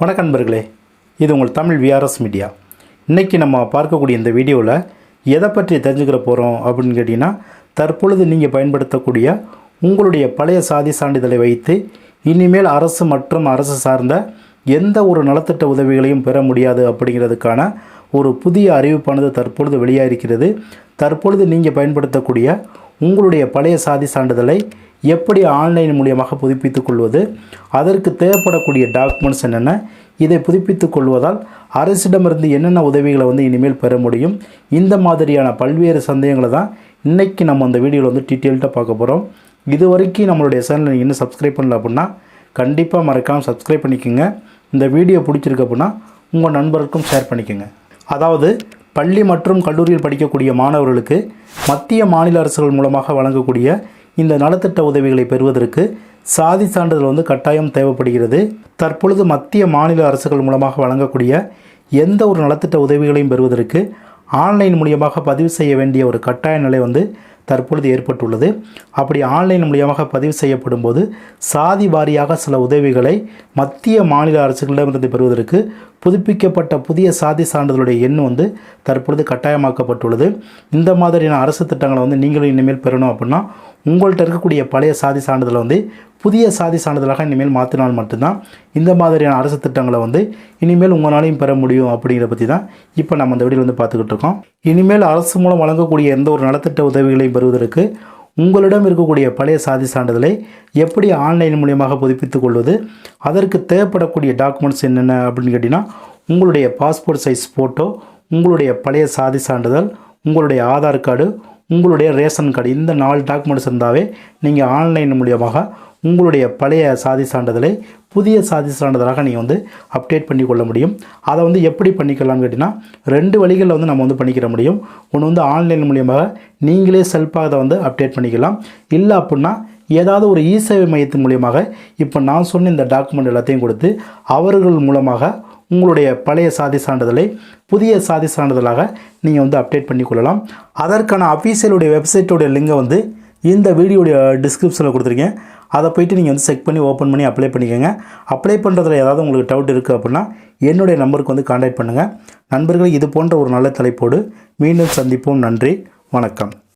வணக்கம் நண்பர்களே இது உங்கள் தமிழ் விஆர்எஸ் மீடியா இன்றைக்கி நம்ம பார்க்கக்கூடிய இந்த வீடியோவில் எதை பற்றி தெரிஞ்சுக்கிற போகிறோம் அப்படின்னு கேட்டிங்கன்னா தற்பொழுது நீங்கள் பயன்படுத்தக்கூடிய உங்களுடைய பழைய சாதி சான்றிதழை வைத்து இனிமேல் அரசு மற்றும் அரசு சார்ந்த எந்த ஒரு நலத்திட்ட உதவிகளையும் பெற முடியாது அப்படிங்கிறதுக்கான ஒரு புதிய அறிவிப்பானது தற்பொழுது வெளியாக இருக்கிறது தற்பொழுது நீங்கள் பயன்படுத்தக்கூடிய உங்களுடைய பழைய சாதி சான்றிதழை எப்படி ஆன்லைன் மூலியமாக புதுப்பித்துக் கொள்வது? அதற்கு தேவைப்படக்கூடிய டாக்குமெண்ட்ஸ் என்னென்ன? இதை புதுப்பித்துக் கொள்வதால் அரசிடமிருந்து என்னென்ன உதவிகளை வந்து இனிமேல் பெற முடியும்? இந்த மாதிரியான பல்வேறு சந்தேகங்களை தான் இன்றைக்கி நம்ம அந்த வீடியோவில் வந்து டீட்டெயில்ட்டாக பார்க்க போகிறோம் இது வரைக்கும் நம்மளுடைய சேனலை நீங்கள் இன்னும் சப்ஸ்கிரைப் பண்ணல அப்படின்னா கண்டிப்பாக மறக்காமல் சப்ஸ்கிரைப் பண்ணிக்கோங்க. இந்த வீடியோ பிடிச்சிருக்கு அப்படின்னா உங்கள் நண்பருக்கும் ஷேர் பண்ணிக்கோங்க. அதாவது பள்ளி மற்றும் கல்லூரியில் படிக்கக்கூடிய மாணவர்களுக்கு மத்திய மாநில அரசுகள் மூலமாக வழங்கக்கூடிய இந்த நலத்திட்ட உதவிகளை பெறுவதற்கு சாதி சான்றிதழ் வந்து கட்டாயம் தேவைப்படுகிறது. தற்பொழுது மத்திய மாநில அரசுகள் மூலமாக வழங்கக்கூடிய எந்த ஒரு நலத்திட்ட உதவிகளையும் பெறுவதற்கு ஆன்லைன் மூலியமாக பதிவு செய்ய வேண்டிய ஒரு கட்டாய நிலை வந்து தற்பொழுது ஏற்பட்டுள்ளது. அப்படி ஆன்லைன் மூலியமாக பதிவு செய்யப்படும் போது சாதி வாரியாக சில உதவிகளை மத்திய மாநில அரசுகளிடமிருந்து பெறுவதற்கு புதுப்பிக்கப்பட்ட புதிய சாதி சான்றிதழுடைய எண் வந்து தற்பொழுது கட்டாயமாக்கப்பட்டுள்ளது. இந்த மாதிரியான அரசு திட்டங்களை வந்து நீங்களும் இனிமேல் பெறணும் அப்படின்னா உங்கள்கிட்ட இருக்கக்கூடிய பழைய சாதி சான்றிதழை வந்து புதிய சாதி சான்றிதழாக இனிமேல் மாற்றினால் மட்டும்தான் இந்த மாதிரியான அரசு திட்டங்களை வந்து இனிமேல் உங்களாலையும் பெற முடியும் அப்படிங்கிறத பற்றி தான் இப்போ நம்ம அந்த வீடியோ வந்து பார்த்துக்கிட்டு இருக்கோம். இனிமேல் அரசு மூலம் வழங்கக்கூடிய எந்த ஒரு நலத்திட்ட உதவிகளையும் பெறுவதற்கு உங்களிடம் இருக்கக்கூடிய பழைய சாதி சான்றிதழை எப்படி ஆன்லைன் மூலியமாக புதுப்பித்துக் கொள்வது அதற்கு தேவைப்படக்கூடிய டாக்குமெண்ட்ஸ் என்னென்ன அப்படின்னு கேட்டிங்கன்னா உங்களுடைய பாஸ்போர்ட் சைஸ் ஃபோட்டோ உங்களுடைய பழைய சாதி சான்றிதழ் உங்களுடைய ஆதார் கார்டு உங்களுடைய ரேஷன் கார்டு இந்த நாலு டாக்குமெண்ட்ஸ் இருந்தாவே நீங்கள் ஆன்லைன் மூலியமாக உங்களுடைய பழைய சாதி சான்றிதழை புதிய சாதி சான்றிதழாக நீங்கள் வந்து அப்டேட் பண்ணி கொள்ள முடியும். அதை வந்து எப்படி பண்ணிக்கலாம்னு கேட்டிங்கன்னா ரெண்டு வழிகளில் வந்து நம்ம வந்து பண்ணிக்கிற முடியும். ஒன்று வந்து ஆன்லைன் மூலியமாக நீங்களே செல்ஃபாக அதை வந்து அப்டேட் பண்ணிக்கலாம். இல்லை அப்படின்னா ஏதாவது ஒரு இ சேவை மையத்தின் மூலியமாக இப்போ நான் சொன்ன இந்த டாக்குமெண்ட் எல்லாத்தையும் கொடுத்து அவர்கள் மூலமாக உங்களுடைய பழைய சாதி சான்றிதழை புதிய சாதி சான்றிதழாக நீங்கள் வந்து அப்டேட் பண்ணி கொள்ளலாம் அதற்கான அஃபீஷியலுடைய வெப்சைட்டோடைய லிங்கை வந்து இந்த வீடியோடைய டிஸ்கிரிப்ஷனில் கொடுத்துருக்கேன். அதை போயிட்டு நீங்கள் வந்து செக் பண்ணி ஓப்பன் பண்ணி அப்ளை பண்ணிக்கோங்க. அப்ளை பண்ணுறதுல ஏதாவது உங்களுக்கு டவுட் இருக்குது அப்படின்னா என்னுடைய நம்பருக்கு வந்து காண்டாக்ட் பண்ணுங்கள் நண்பர்கள் இது போன்ற ஒரு நல்ல தலைப்போடு மீண்டும் சந்திப்போம். நன்றி வணக்கம்.